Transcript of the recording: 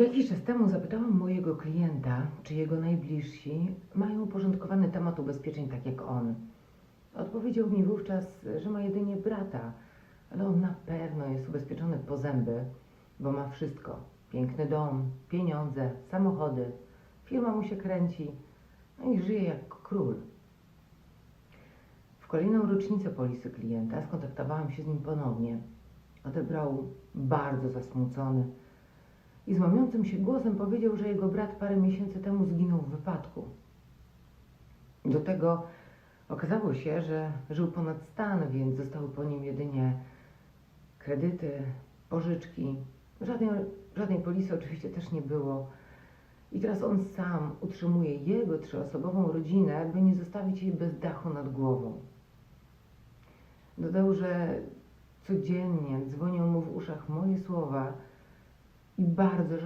Jakiś czas temu zapytałam mojego klienta, czy jego najbliżsi mają uporządkowany temat ubezpieczeń tak jak on. Odpowiedział mi wówczas, że ma jedynie brata, ale on na pewno jest ubezpieczony po zęby, bo ma wszystko. Piękny dom, pieniądze, samochody, firma mu się kręci, no i żyje jak król. W kolejną rocznicę polisy klienta skontaktowałam się z nim ponownie. Odebrał bardzo zasmucony i złamiącym się głosem powiedział, że jego brat parę miesięcy temu zginął w wypadku. Do tego okazało się, że żył ponad stan, więc zostały po nim jedynie kredyty, pożyczki. Żadnej, żadnej polisy oczywiście też nie było. I teraz on sam utrzymuje jego trzyosobową rodzinę, by nie zostawić jej bez dachu nad głową. Dodał, że codziennie dzwonią mu w uszach moje słowa i bardzo